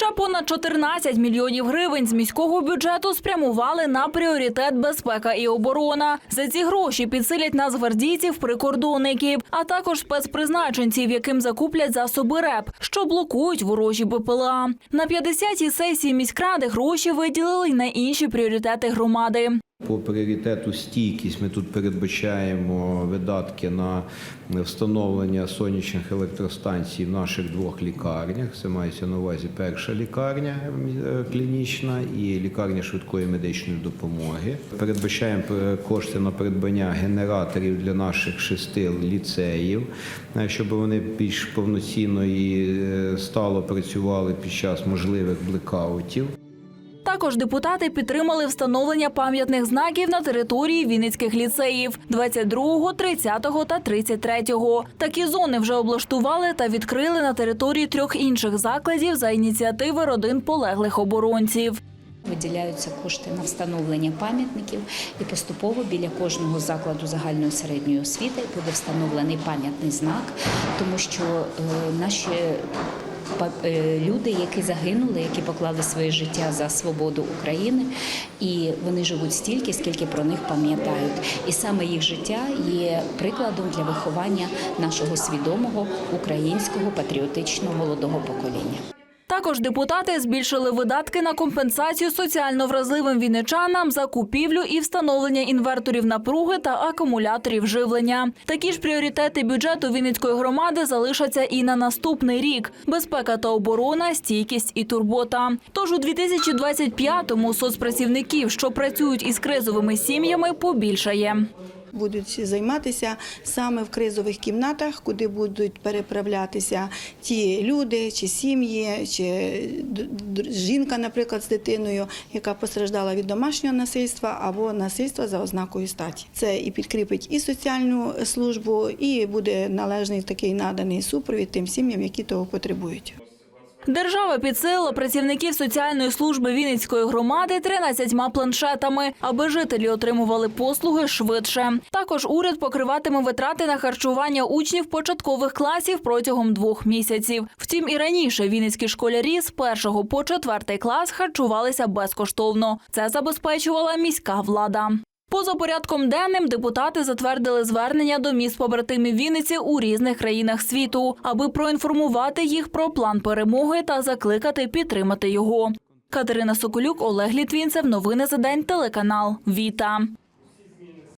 Ще понад 14 мільйонів гривень з міського бюджету спрямували на пріоритет безпека і оборона. За ці гроші підсилять нацгвардійців, прикордонників, а також спецпризначенців, яким закуплять засоби РЕП, що блокують ворожі БПЛА. На 50-й сесії міськради гроші виділили й на інші пріоритети громади. По пріоритету стійкість ми тут передбачаємо видатки на встановлення сонячних електростанцій в наших двох лікарнях. Це мається на увазі перша лікарня е, клінічна і лікарня швидкої медичної допомоги. Передбачаємо е, кошти на придбання генераторів для наших шести ліцеїв, е, щоб вони більш повноцінно і стало працювали під час можливих блекаутів. Також депутати підтримали встановлення пам'ятних знаків на території Вінницьких ліцеїв 22, 30 та 33. Такі зони вже облаштували та відкрили на території трьох інших закладів за ініціативи родин полеглих оборонців. Виділяються кошти на встановлення пам'ятників, і поступово біля кожного закладу загальної середньої освіти буде встановлений пам'ятний знак, тому що е, наші люди, які загинули, які поклали своє життя за свободу України, і вони живуть стільки, скільки про них пам'ятають. І саме їх життя є прикладом для виховання нашого свідомого українського патріотичного молодого покоління. Також депутати збільшили видатки на компенсацію соціально вразливим вінничанам за купівлю і встановлення інверторів напруги та акумуляторів живлення. Такі ж пріоритети бюджету Вінницької громади залишаться і на наступний рік: безпека та оборона, стійкість і турбота. Тож у 2025-му соцпрацівників, що працюють із кризовими сім'ями, побільшає. Будуть займатися саме в кризових кімнатах, куди будуть переправлятися ті люди чи сім'ї, чи жінка, наприклад, з дитиною, яка постраждала від домашнього насильства або насильства за ознакою статі. Це і підкріпить і соціальну службу, і буде належний такий наданий супровід тим сім'ям, які того потребують. Держава підсилила працівників соціальної служби Вінницької громади 13 планшетами, аби жителі отримували послуги швидше. Також уряд покриватиме витрати на харчування учнів початкових класів протягом двох місяців. Втім, і раніше вінницькі школярі з першого по четвертий клас харчувалися безкоштовно. Це забезпечувала міська влада. Поза порядком денним депутати затвердили звернення до міст побратимів Вінниці у різних країнах світу, аби проінформувати їх про план перемоги та закликати підтримати його. Катерина Соколюк, Олег Літвінцев. Новини за день. Телеканал Віта.